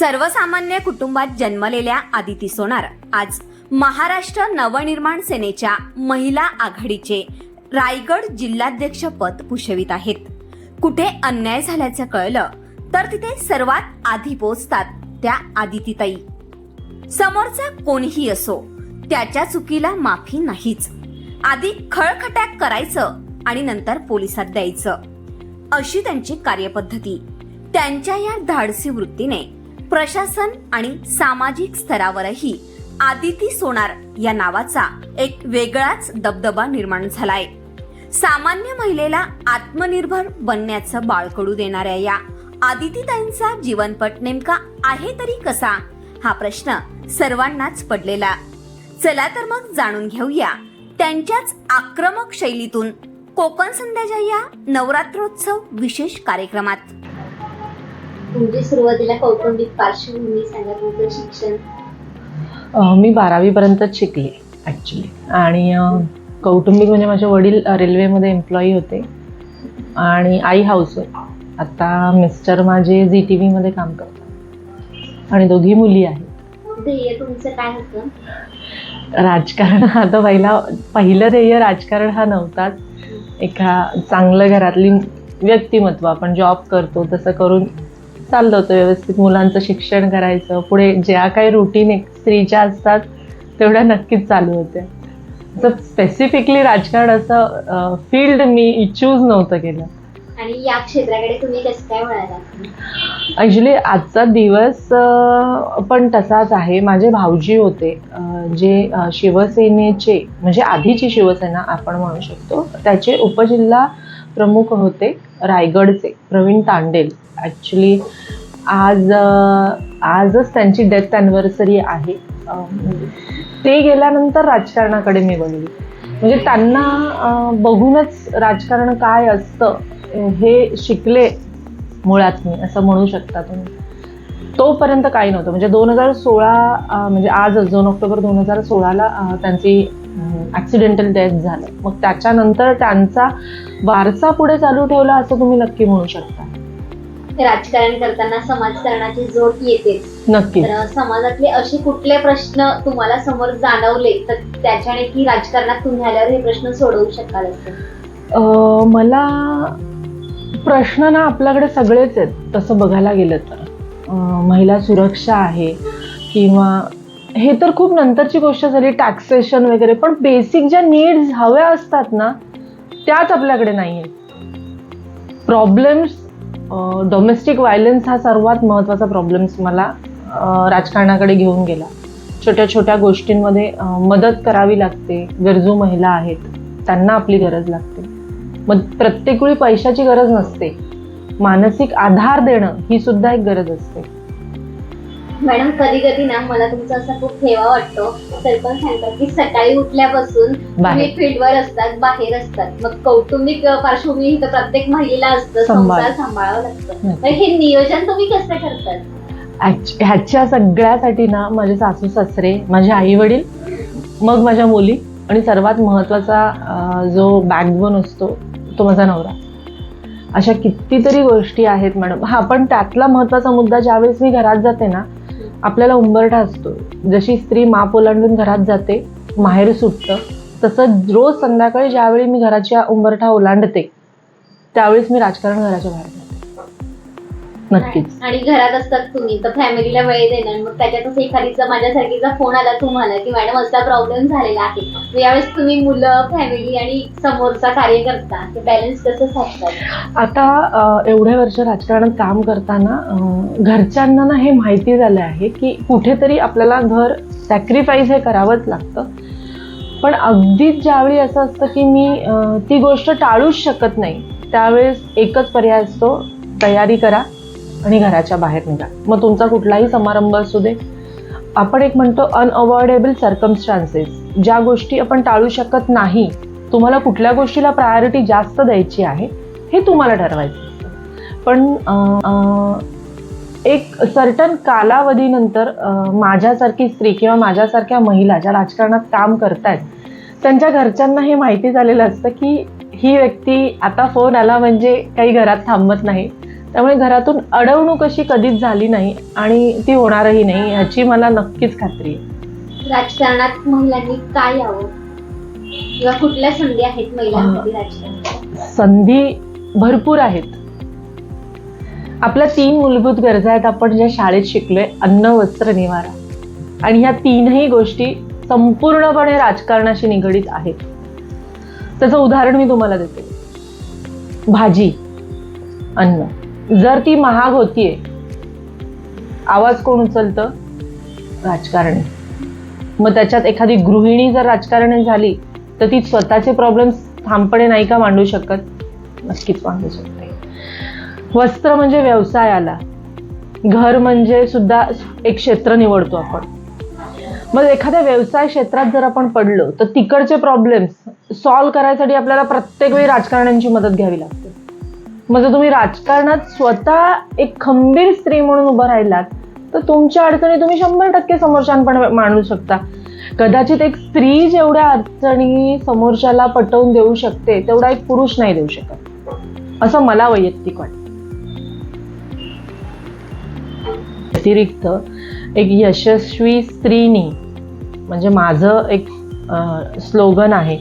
सर्वसामान्य कुटुंबात जन्मलेल्या आदिती सोनार आज महाराष्ट्र नवनिर्माण सेनेच्या महिला आघाडीचे रायगड जिल्हाध्यक्षपद भूषवित आहेत. कुठे अन्याय झाल्याचं कळलं तर तिथे सर्वात आधी पोचतात त्या आदितीताई समोरचा कोणीही असो त्याच्या चुकीला माफी नाहीच. आधी खळखट्याक करायचं आणि नंतर पोलिसात द्यायचं. अशी त्यांची कार्यपद्धती. त्यांच्या या धाडसी वृत्तीने प्रशासन आणि सामाजिक स्तरावरही आदिती सोनार या नावाचा एक वेगळाच दबदबा निर्माण झालाय. सामान्य महिलेला आत्मनिर्भर बनण्याचं बाळकडू देणाऱ्या या आदितीताईंचा जीवनपट नेमका आहे तरी कसा? हा प्रश्न सर्वांनाच पडलेला. चला तर मग जाणून घेऊया त्यांच्याच आक्रमक शैलीतून कोकण संध्याच्या या नवरात्रोत्सव विशेष कार्यक्रमात. तुमची सुरुवातीला कौटुंबिक पार्श्वभूमी सांगा तुमचं शिक्षण. मी बारावीपर्यंतच शिकले ॲक्च्युली आणि कौटुंबिक म्हणजे माझे वडील रेल्वेमध्ये एम्प्लॉई होते. आणि आई हाऊसवाईफ आता मिस्टर माझे झी टी व्हीमध्ये काम करतात. आणि दोघी मुली आहेत. ध्येय तुमचं काय होतं? राजकारण आता पहिला पहिलं ध्येय राजकारण हा नव्हताच. एका चांगलं घरातली व्यक्तिमत्व आपण जॉब करतो तसं करून चाललं होतं व्यवस्थित मुलांचं शिक्षण करायचं. पुढे ज्या काही रुटीन एक स्त्रीच्या असतात तेवढ्या नक्कीच चालू होत्या. असं स्पेसिफिकली राजकारण असं फील्ड मी चूज नव्हतं केलं. आणि या क्षेत्राकडे तुम्ही कसं काय वळाला ॲक्च्युली आजचा दिवस पण तसाच आहे. माझे भाऊजी होते जे शिवसेनेचे म्हणजे आधीची शिवसेना आपण म्हणू शकतो त्याचे उपजिल्हा प्रमुख होते रायगडचे प्रवीण तांडेल. ॲक्च्युली आज आजच त्यांची डेथ ॲनिव्हर्सरी आहे. ते गेल्यानंतर राजकारणाकडे मी बनली. म्हणजे त्यांना बघूनच राजकारण काय असतं हे शिकले मुळात मी असं म्हणू शकता तुम्ही. तोपर्यंत काही नव्हतं. म्हणजे दोन हजार सोळा म्हणजे आजच दोन ऑक्टोबर दोन हजार सोळाला त्यांची ॲक्सिडेंटल डेथ झालं. मग त्याच्यानंतर त्यांचा वारसा पुढे चालू ठेवला असं तुम्ही नक्की म्हणू शकता. राजकारण करताना समाजकारणाची जोड येतेच नक्की समाजातले असे कुठले प्रश्न तुम्हाला समोर जाणवले तर त्याच्याने की राजकारणात तुम्ही आल्यावर हे प्रश्न सोडवू शकाल असं? मला प्रश्न ना आपल्याकडे सगळेच आहेत. तसं बघायला गेलं तर. महिला सुरक्षा आहे किंवा हे तर खूप नंतरची गोष्ट झाली टॅक्सेशन वगैरे. पण बेसिक ज्या नीड्स हव्या असतात ना त्याच आपल्याकडे नाही आहेत प्रॉब्लेम्स डोमेस्टिक व्हायलन्स हा सर्वात महत्त्वाचा प्रॉब्लेम्स मला राजकारणाकडे घेऊन गेला. छोट्या छोट्या गोष्टींमध्ये मदत करावी लागते. गरजू महिला आहेत त्यांना आपली गरज लागते. मग प्रत्येक वेळी पैशाची गरज नसते. मानसिक आधार देणं ही सुद्धा एक गरज असते. मॅडम कधी कधी ना मला तुमचा असा खूप ठेवा वाटतो. तरी पण सांगतात की सकाळी उठल्यापासून तुम्ही बाहेर. फील्डवर असतात बाहेर असतात. मग कौटुंबिक पार्श्वभूमी तर प्रत्येक महिलेला असतं. संसार सांभाळावं लागतं. तर हे नियोजन तुम्ही कसं करतात? ह्याच्या सगळ्यासाठी ना माझे सासू सासरे माझे आई वडील मग माझ्या मुली आणि सर्वात महत्त्वाचा अं, जो बॅकबोन असतो तो माझा नवरा. अशा कितीतरी गोष्टी आहेत मॅडम. हा पण त्यातला महत्त्वाचा मुद्दा ज्यावेळेस मी घरात जाते ना आपल्याला उंबरठा असतो. जशी स्त्री माप ओलांडून घरात जाते माहेर सुटतं तसं रोज संध्याकाळी ज्यावेळी मी घराच्या उंबरठा ओलांडते त्यावेळेस मी राजकारण घराच्या बाहेर नक्कीच. आणि घरात असतात तुम्ही तर फॅमिलीला वेळ देणार मग त्याच्यातच एखादीचा माझ्यासारखीचा फोन आला तुम्हाला की मॅडम असा प्रॉब्लेम झालेला आहे. मग यावेळेस तुम्ही मुलं फॅमिली आणि समोरचा कार्य करता ते बॅलन्स कसं साधतात? आता अ, एवढे वर्ष राजकारणात काम करताना घरच्यांना ना हे माहिती झालं आहे की कुठेतरी आपल्याला घर सॅक्रिफाईस हे करावंच लागतं. पण अगदीच ज्यावेळी असं असतं की मी ती गोष्ट टाळूच शकत नाही त्यावेळेस एकच पर्याय असतो तयारी करा. आणि घराच्या बाहेर निघा. मग तुमचा कुठलाही समारंभ असू दे. आपण एक म्हणतो अनअवॉइडेबल सर्कमस्टान्सेस ज्या गोष्टी आपण टाळू शकत नाही तुम्हाला कुठल्या गोष्टीला प्रायोरिटी जास्त द्यायची आहे हे तुम्हाला ठरवायचं पण एक सर्टन कालावधीनंतर माझ्यासारखी स्त्री किंवा माझ्यासारख्या महिला ज्या राजकारणात काम करतायत त्यांच्या घरच्यांना हे माहिती झालेलं असतं की ही व्यक्ती आता फोन आला म्हणजे काही घरात थांबत नाही. त्यामुळे घरातून अडवणूक अशी कधीच झाली नाही आणि ती होणारही नाही ह्याची मला नक्कीच खात्री आहे. राजकारणात महिलांनी काय यावं? किंवा कुठल्या संधी आहेत महिलांसाठी राजकारणात? संधी भरपूर आहेत. आपल्या तीन मूलभूत गरजा आहेत. आपण ज्या शाळेत शिकलोय अन्न वस्त्र निवारा. आणि ह्या तीनही गोष्टी संपूर्णपणे राजकारणाशी निगडीत आहेत. त्याचं उदाहरण मी तुम्हाला देते. भाजी अन्न. जर ती महाग होतीये आवाज कोण उचलतं? राजकारणी. मग त्याच्यात एखादी गृहिणी जर राजकारणी झाली तर ती स्वतःचे प्रॉब्लेम्स ठामपणे नाही का मांडू शकत? नक्कीच मांडू शकते. वस्त्र म्हणजे व्यवसाय आला घर म्हणजे सुद्धा एक क्षेत्र निवडतो आपण. मग एखाद्या व्यवसाय क्षेत्रात जर आपण पडलो तर तिकडचे प्रॉब्लेम्स सॉल्व्ह करायसाठी आपल्याला प्रत्येक वेळी राजकारण्यांची मदत घ्यावी लागते. मग जर तुम्ही राजकारणात स्वतः एक खंबीर स्त्री म्हणून उभं राहिलात तर तुमच्या अडचणी तुम्ही शंभर टक्के समोरच्यांपणे मांडू शकता. कदाचित एक स्त्री जेवढ्या अडचणी समोरच्याला पटवून देऊ शकते तेवढा एक पुरुष नाही देऊ शकत. असं मला वैयक्तिक वाटतं. व्यतिरिक्त एक यशस्वी स्त्रीनी म्हणजे माझं एक स्लोगन आहे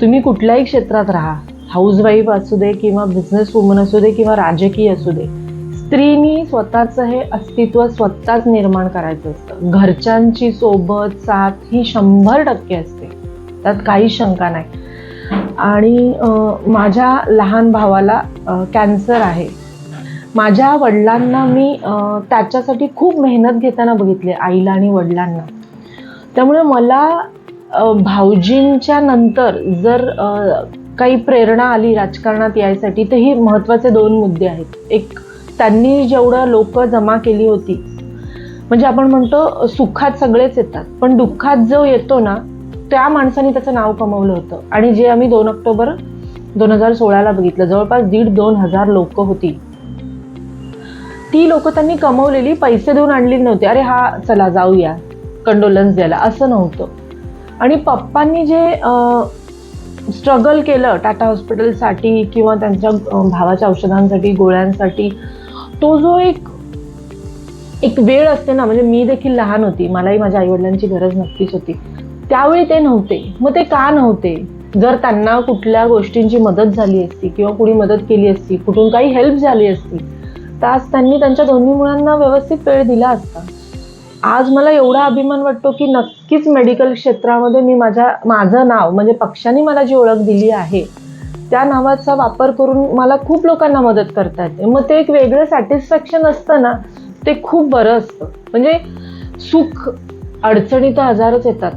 तुम्ही कुठल्याही क्षेत्रात राहा हाऊसवाईफ असू दे किंवा बिझनेस वुमन असू दे किंवा राजकीय असू दे स्त्रीनी स्वतःचं हे अस्तित्व स्वतःच निर्माण करायचं असतं. घरच्यांची सोबत साथ ही शंभर टक्के असते. त्यात काही शंका नाही. आणि माझ्या लहान भावाला कॅन्सर आहे. माझ्या वडिलांना मी त्याच्यासाठी खूप मेहनत घेताना बघितले आईला आणि वडिलांना. त्यामुळे मला भाऊजींच्या नंतर जर काही प्रेरणा आली राजकारणात यायसाठी तर हे महत्त्वाचे दोन मुद्दे आहेत. एक त्यांनी जेवढं लोक जमा केली होती म्हणजे आपण म्हणतो सुखात सगळेच येतात पण दुःखात जो येतो ना त्या माणसाने त्याचं नाव कमवलं होतं. आणि जे आम्ही दोन ऑक्टोबर दोन हजार सोळाला बघितलं जवळपास दीड दोन हजार लोक होती. ती लोक त्यांनी कमवलेली पैसे देऊन आणली नव्हती. अरे हा चला जाऊया कंडोलन्स द्यायला असं नव्हतं. आणि पप्पांनी जे स्ट्रगल केलं टाटा हॉस्पिटलसाठी किंवा त्यांच्या भावाच्या औषधांसाठी गोळ्यांसाठी तो जो एक एक वेळ असते ना म्हणजे मी देखील लहान होती मलाही माझ्या आईवडिलांची गरज नक्कीच होती त्यावेळी ते नव्हते. मग ते का नव्हते? जर त्यांना कुठल्या गोष्टींची मदत झाली असती किंवा कुणी मदत केली असती कुठून काही हेल्प झाली असती तर आज त्यांनी त्यांच्या दोन्ही मुलांना व्यवस्थित वेळ दिला असता. आज मला एवढा अभिमान वाटतो की नक्कीच मेडिकल क्षेत्रामध्ये मी माझ्या माझं नाव म्हणजे पक्षाने मला जी ओळख दिली आहे त्या नावाचा वापर करून मला खूप लोकांना मदत करता येते. मग ते एक वेगळं सॅटिस्फॅक्शन असतं ना ते खूप बरं असतं. म्हणजे सुख अडचणी तर हजारच येतात.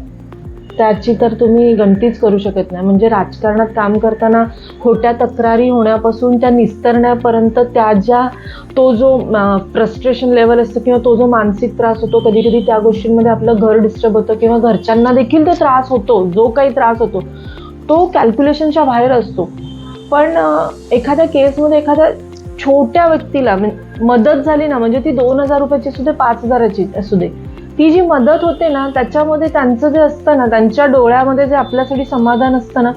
त्याची तर तुम्ही गणतीच करू शकत नाही. म्हणजे राजकारणात काम करताना खोट्या तक्रारी होण्यापासून त्या निस्तरण्यापर्यंत त्या ज्या तो जो फ्रस्ट्रेशन लेवल असतं किंवा तो जो मानसिक त्रास होतो कधी कधी त्या गोष्टींमध्ये आपलं घर डिस्टर्ब होतं किंवा घरच्यांना देखील तो त्रास होतो जो काही त्रास होतो तो कॅल्क्युलेशनच्या बाहेर असतो. पण एखाद्या केसमध्ये एखाद्या छोट्या व्यक्तीला मदत झाली ना म्हणजे ती दोन हजार रुपयाची असू दे पाच हजाराची असू दे ती जी मदत होते ना त्याच्यामध्ये त्यांचं जे असतं ना त्यांच्या डोळ्यामध्ये जे आपल्यासाठी समाधान असतं ना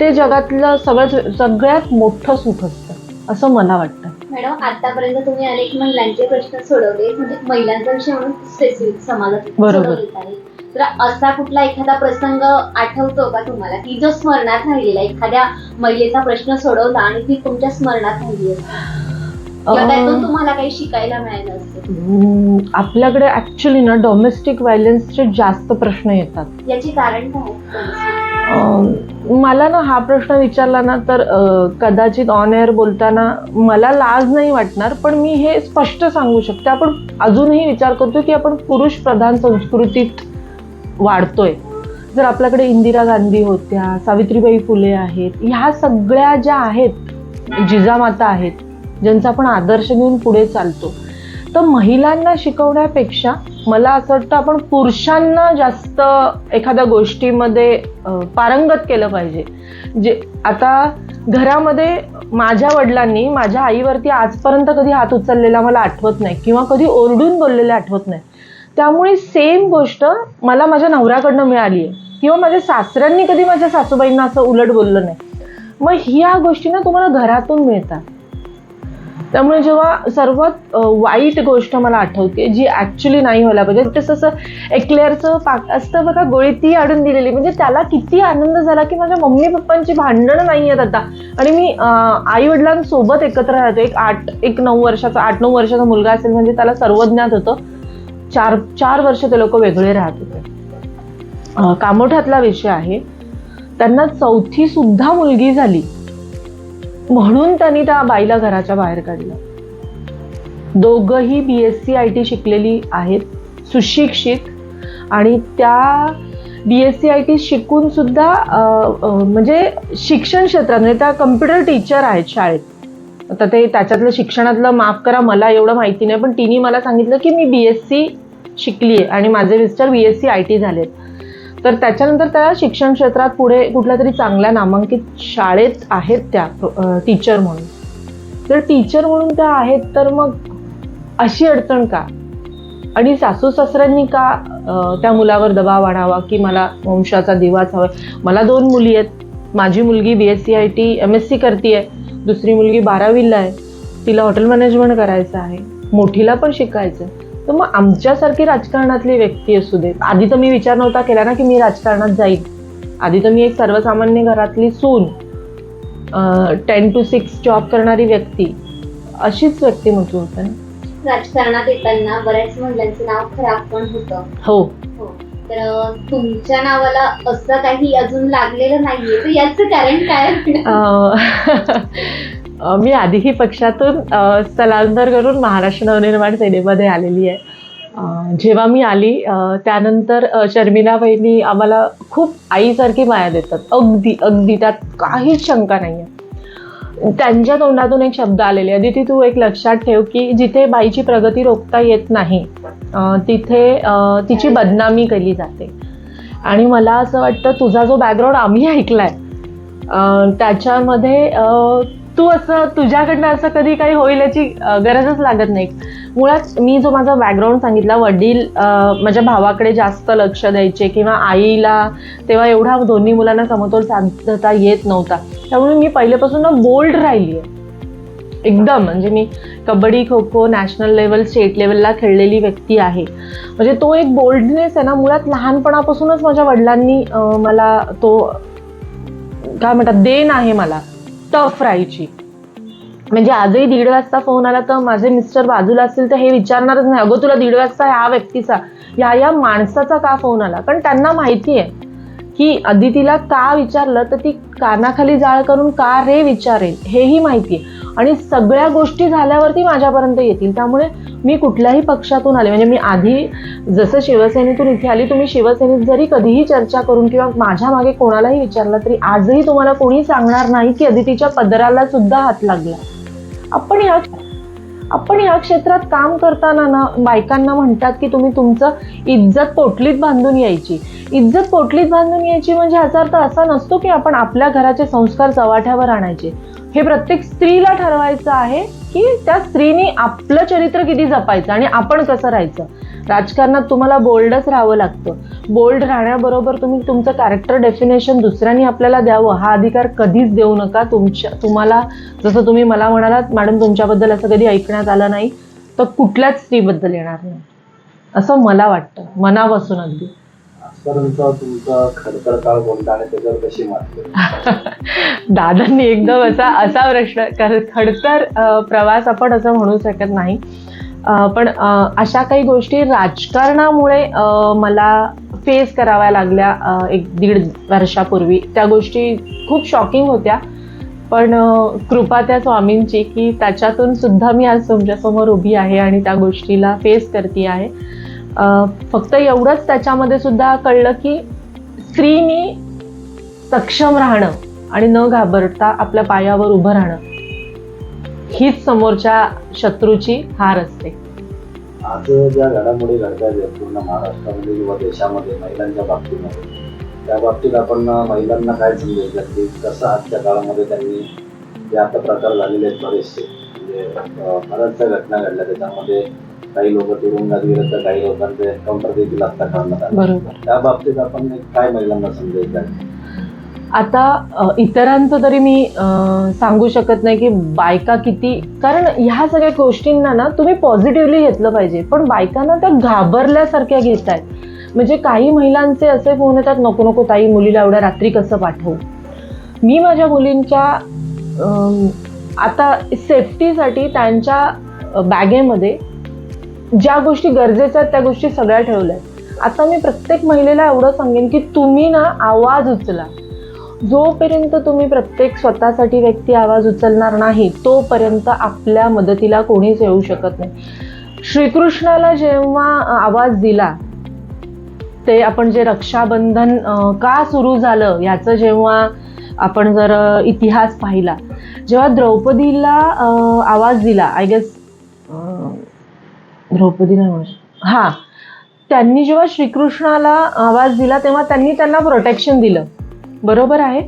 ते जगातलं सगळ्यात सगळ्यात मोठं सुख असतं असं मला वाटतं. मॅडम आतापर्यंत तुम्ही अनेक महिलांचे प्रश्न सोडवले म्हणजे महिलांचा विषय म्हणून स्पेसिफिक समाजात बरोबर. सोडवलेत आहे. तर असा कुठला एखादा प्रसंग आठवतो का तुम्हाला? की जो स्मरणात राहिलेला एखाद्या महिलेचा प्रश्न सोडवला आणि ती तुमच्या स्मरणात राहिली असेल किंवा त्यातून अं, तुम्हाला काही शिकायला मिळालं असेल. हम्म, आपल्याकडे ऍक्च्युली ना डोमेस्टिक व्हायलन्सचे जास्त प्रश्न येतात. याचे कारण काय? आहे? अं, मला ना हा प्रश्न विचारला ना तर अं, कदाचित ऑन एअर बोलताना मला लाज नाही वाटणार पण मी हे स्पष्ट सांगू शकते. आपण अजूनही विचार करतो की आपण पुरुष प्रधान संस्कृतीत वाढतोय. जर आपल्याकडे इंदिरा गांधी होत्या सावित्रीबाई फुले आहेत ह्या सगळ्या ज्या आहेत जिजामाता आहेत ज्यांचा आपण आदर्श घेऊन पुढे चालतो. तर महिलांना शिकवण्यापेक्षा मला असं वाटतं आपण पुरुषांना जास्त एखाद्या गोष्टीमध्ये पारंगत केलं पाहिजे. जे आता घरामध्ये माझ्या वडिलांनी माझ्या आईवरती आजपर्यंत कधी हात उचललेला मला आठवत नाही किंवा कधी ओरडून बोललेले आठवत नाही. त्यामुळे सेम गोष्ट मला माझ्या नवऱ्याकडनं मिळाली आहे. किंवा माझ्या सासऱ्यांनी कधी माझ्या सासूबाईंना असं उलट बोललं नाही. मग ह्या गोष्टी ना तुम्हाला घरातून मिळतात. त्यामुळे जेव्हा सर्वात वाईट गोष्ट मला आठवते जी ॲक्च्युली नाही व्हायला पाहिजे तसं असं एक्लेअरचं पाक असतं बघा गोळी ती आणून दिलेली म्हणजे त्याला किती आनंद झाला की माझ्या मम्मी पप्पांची भांडणं नाही आहेत आता. आणि मी आई वडिलांसोबत एकत्र राहतो एक आठ एक नऊ वर्षाचा आठ नऊ वर्षाचा मुलगा असेल म्हणजे त्याला सर्व ज्ञात होतं. चार चार वर्ष ते लोक वेगळे राहत होते. कामोठ्यातला कामोठातला विषय आहे. त्यांना चौथी सुद्धा मुलगी झाली. म्हणून त्यांनी त्या बाईला घराच्या बाहेर काढलं. दोघंही B S C I T शिकलेली आहेत सुशिक्षित आणि त्या B S C I T शिकून सुद्धा म्हणजे शिक्षण क्षेत्रात म्हणजे त्या कम्प्युटर टीचर आहेत शाळेत. आता ते त्याच्यातलं शिक्षणातलं माफ करा मला एवढं माहिती नाही पण तिने मला सांगितलं की मी बी एस सी शिकली आहे आणि माझे mister B S C I T झालेत. तर त्याच्यानंतर त्या शिक्षण क्षेत्रात पुढे कुठल्या तरी चांगल्या नामांकित शाळेत आहेत त्या टीचर म्हणून. तर टीचर म्हणून त्या आहेत तर मग अशी अडचण का? आणि सासू सासऱ्यांनी का त्या मुलावर दबाव आणावा की मला वंशाचा दिवाच हवा? मला दोन मुली आहेत. माझी मुलगी B S C I T M S C करते दुसरी मुलगी बारावीला आहे. तिला हॉटेल मॅनेजमेंट करायचं आहे. मोठीला पण शिकायचं आहे. तर मग आमच्यासारखी राजकारणातली व्यक्ती असू दे. आधी तर मी विचार नव्हता केला ना की मी राजकारणात जाईन. आधी तर मी एक सर्वसामान्य घरातली सून टेन टू सिक्स जॉब करणारी व्यक्ती अशीच व्यक्तिमत्व होतं ना. राजकारणात येताना बऱ्याच महिलांचं नाव खराब पण होतं. हो. हो. तर तुमच्या नावाला असं काही अजून लागलेलं नाहीये तर याचं कारण काय? मी आधीही पक्षातून स्थलांतर करून महाराष्ट्र नवनिर्माण सेनेमध्ये आलेली आहे. जेव्हा मी आली त्यानंतर शर्मिला बहिणी आम्हाला खूप आईसारखी माया देतात. अगदी अगदी त्यात काहीच शंका नाही आहे त्यांच्या तोंडातून एक शब्द आलेले अदिती तू एक लक्षात ठेव की जिथे बाईची प्रगती रोखता येत नाही तिथे तिची बदनामी केली जाते. आणि मला असं वाटतं तुझा जो बॅकग्राऊंड आम्ही ऐकलाय आहे त्याच्यामध्ये तू असं तुझ्याकडनं असं कधी काही होईल याची गरजच लागत नाही. मुळात मी जो माझा बॅकग्राऊंड सांगितला वडील माझ्या भावाकडे जास्त लक्ष द्यायचे किंवा आईला तेव्हा एवढा दोन्ही मुलांना समतोल साधता येत नव्हता. त्यामुळे मी पहिल्यापासून ना बोल्ड राहिली आहे एकदम म्हणजे मी kabaddi kho kho national level state लेवलला खेळलेली व्यक्ती आहे. म्हणजे तो एक बोल्डनेस आहे ना मुळात लहानपणापासूनच माझ्या वडिलांनी मला तो काय म्हणतात देण आहे मला. टफ राहायची. म्हणजे आजही दीड वाजता फोन आला तर माझे मिस्टर बाजूला असतील तर हे विचारणारच नाही. अगं तुला दीड वाजता ह्या व्यक्तीचा या या माणसाचा का फोन आला? कारण त्यांना माहिती आहे की अदितीला का विचारलं तर ती कानाखाली जाळ करून का रे विचारेल हेही माहिती आहे आणि सगळ्या गोष्टी झाल्यावरती माझ्यापर्यंत येतील. त्यामुळे मी कुठल्याही पक्षातून आले म्हणजे मी आधी जसं शिवसेनेतून इथे आली तुम्ही शिवसेनेत जरी कधीही चर्चा करून किंवा माझ्या मागे कोणालाही विचारलं तरी आजही तुम्हाला कोणी सांगणार नाही की अदितीच्या पदराला सुद्धा हात लागला. आपण या आपण या क्षेत्रात काम करताना ना बायकांना म्हणतात की तुम्ही तुमचं इज्जत पोटलीत बांधून यायची. इज्जत पोटलीत बांधून यायची म्हणजे ह्याचा अर्थ असा नसतो की आपण आपल्या घराचे संस्कार चव्हाट्यावर आणायचे. हे प्रत्येक स्त्रीला ठरवायचं आहे की त्या स्त्रीने आपलं चरित्र किती जपायचं आणि आपण कसं राहायचं. राजकारणात तुम्हाला बोल्डच राहावं लागतं. बोल्ड राहण्याबरोबर तुम्ही तुमचं कॅरेक्टर डेफिनेशन दुसऱ्यांनी आपल्याला द्यावं हा अधिकार कधीच देऊ नका. तुमच्या तुम्हाला जसं तुम्ही मला म्हणालात मॅडम तुमच्याबद्दल असं कधी ऐकण्यात आलं नाही तर कुठल्याच स्त्रीबद्दल येणार नाही. असं मला वाटतं मनापासून अगदी? दादांनी एकदम असा असा प्रश्न खडतर प्रवास आपण असं म्हणू शकत नाही. पण अशा काही गोष्टी राजकारणामुळे मला फेस कराव्या लागल्या एक दीड वर्षापूर्वी. त्या गोष्टी खूप शॉकिंग होत्या. पण कृपा त्या स्वामींची की त्याच्यातून सुद्धा मी आज तुमच्यासमोर उभी आहे आणि त्या गोष्टीला फेस करते आहे. फक्त एवढंच त्याच्यामध्ये सुद्धा कळलं की स्त्रीनी सक्षम राहणं आणि न घाबरता आपल्या पायावर उभं राहणं. हीच समोरच्या शत्रूची हार असते. आज ज्या घडामोडी घडत आहेत पूर्ण महाराष्ट्रामध्ये किंवा देशामध्ये महिलांच्या बाबतीमध्ये त्या बाबतीत आपण महिलांना काय द्याल की कसं आजच्या काळामध्ये त्यांनी जे आता प्रकार झालेले आहेत बरेचसे म्हणजे बऱ्याचशा घटना घडल्या त्याच्यामध्ये काही लोक तुरुंगात गेले तर काही लोकांचे एन्काउंटर देखील आता करण्यात आलं. बरोबर. त्या बाबतीत आपण काय महिलांना द्याल आता इतरांचं तरी मी सांगू शकत नाही की बायका किती कारण ह्या सगळ्या गोष्टींना ना तुम्ही पॉझिटिव्हली घेतलं पाहिजे. पण बायकांना त्या घाबरल्यासारख्या घेत आहेत म्हणजे काही महिलांचे असे फोन येतात नको नको ताई मुलीला एवढ्या रात्री कसं पाठवू? मी माझ्या मुलींच्या आता सेफ्टीसाठी त्यांच्या बॅगेमध्ये ज्या गोष्टी गरजेच्या आहेत त्या गोष्टी सगळ्या ठेवल्या आहेत आता मी प्रत्येक महिलेला एवढं सांगेन की तुम्ही ना आवाज उचला. जोपर्यंत तुम्ही प्रत्येक स्वतःसाठी व्यक्ती आवाज उचलणार नाही तोपर्यंत आपल्या मदतीला कोणीच येऊ शकत नाही. श्रीकृष्णाला जेव्हा आवाज दिला ते आपण जे रक्षाबंधन का सुरू झालं याचं जेव्हा आपण जर इतिहास पाहिला जेव्हा द्रौपदीला आवाज दिला आय गेस द्रौपदीला हां. त्यांनी जेव्हा श्रीकृष्णाला आवाज दिला तेव्हा त्यांनी त्यांना प्रोटेक्शन दिलं. बरोबर आहे.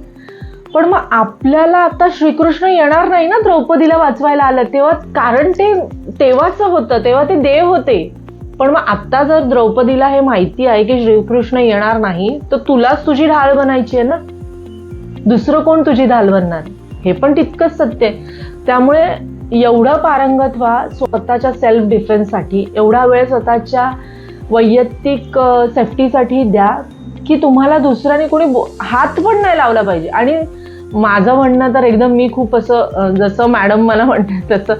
पण मग आपल्याला आता श्रीकृष्ण येणार नाही ना द्रौपदीला वाचवायला आलं. तेव्हा कारण ते तेव्हाच होतं तेव्हा ते देव होते. पण मग आता जर द्रौपदीला हे माहिती आहे की श्रीकृष्ण येणार नाही तर तुलाच तुझी ढाल बनायची आहे ना? दुसरं कोण तुझी ढाल बनणार? हे पण तितकंच सत्य आहे. त्यामुळे एवढं पारंगत व्हा स्वतःच्या सेल्फ डिफेन्ससाठी एवढा वेळ स्वतःच्या वैयक्तिक सेफ्टीसाठी द्या की तुम्हाला दुसऱ्याने कोणी हात पण नाही लावला पाहिजे. आणि माझं म्हणणं तर एकदम मी खूप असं जसं मॅडम मला म्हणतात तसं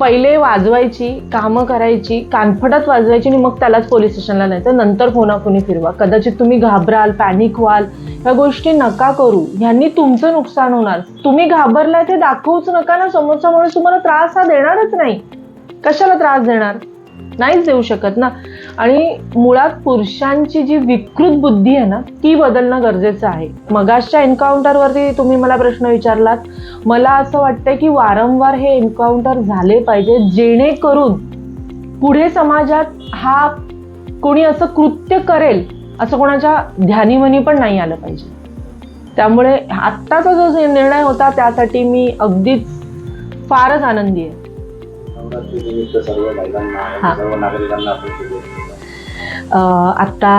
पहिले वाजवायची कामं करायची कानफटात वाजवायची आणि मग त्यालाच पोलीस स्टेशनला नाही तर नंतर फोनाफोनी फिरवा. कदाचित तुम्ही घाबराल पॅनिक व्हाल. ह्या गोष्टी नका करू. ह्यांनी तुमचं नुकसान होणार. तुम्ही घाबरलाय ते दाखवूच नका ना समोरचा माणूस तुम्हाला त्रास हा देणारच नाही. कशाला त्रास देणार? नाहीच देऊ शकत ना. आणि मुळात पुरुषांची जी विकृत बुद्धी आहे ना ती बदलणं गरजेचं आहे. मगाशच्या एन्काउंटरवरती तुम्ही मला प्रश्न विचारलात. मला असं वाटतंय की वारंवार हे एन्काउंटर झाले पाहिजे जेणेकरून पुढे समाजात हा कोणी असं कृत्य करेल असं कोणाच्या ध्यानीमनी पण नाही आलं पाहिजे. त्यामुळे आत्ताचा जो निर्णय होता त्यासाठी मी अगदीच फारच आनंदी आहे. सर्व महिलांना सर्व नागरिकांना आत्ता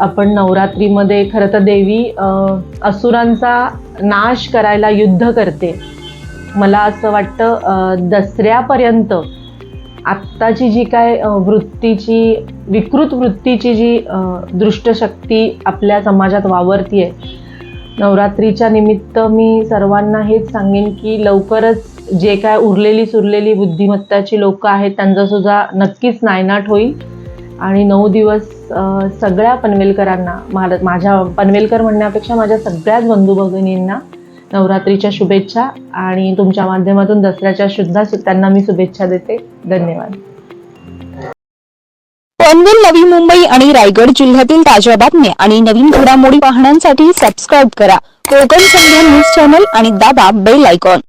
आपण नवरात्रीमध्ये खरं तर देवी असुरांचा नाश करायला युद्ध करते. मला असं वाटतं दसऱ्यापर्यंत आत्ताची जी काय वृत्तीची विकृत वृत्तीची जी दृष्टशक्ती आपल्या समाजात वावरती आहे नवरात्रीच्या निमित्त मी सर्वांना हेच सांगेन की लवकरच जे काय उरलेली सुरलेली बुद्धिमत्ताची लोकं आहेत त्यांचासुद्धा नक्कीच नायनाट होईल. आणि नऊ दिवस सगळ्या पनवेलकरांना मा- माझ्या पनवेलकर म्हणण्यापेक्षा माझ्या सगळ्याच बंधू भगिनींना नवरात्रीच्या शुभेच्छा आणि तुमच्या माध्यमातून दसऱ्याच्या सुद्धा त्यांना मी शुभेच्छा देते. धन्यवाद. पनवेल नवी मुंबई आणि रायगड जिल्ह्यातील ताज्या बातम्या आणि नवीन घडामोडी पाहण्यासाठी सबस्क्राईब करा. कोकण संध्या न्यूज चॅनल आणि दाबा बेल आयकॉन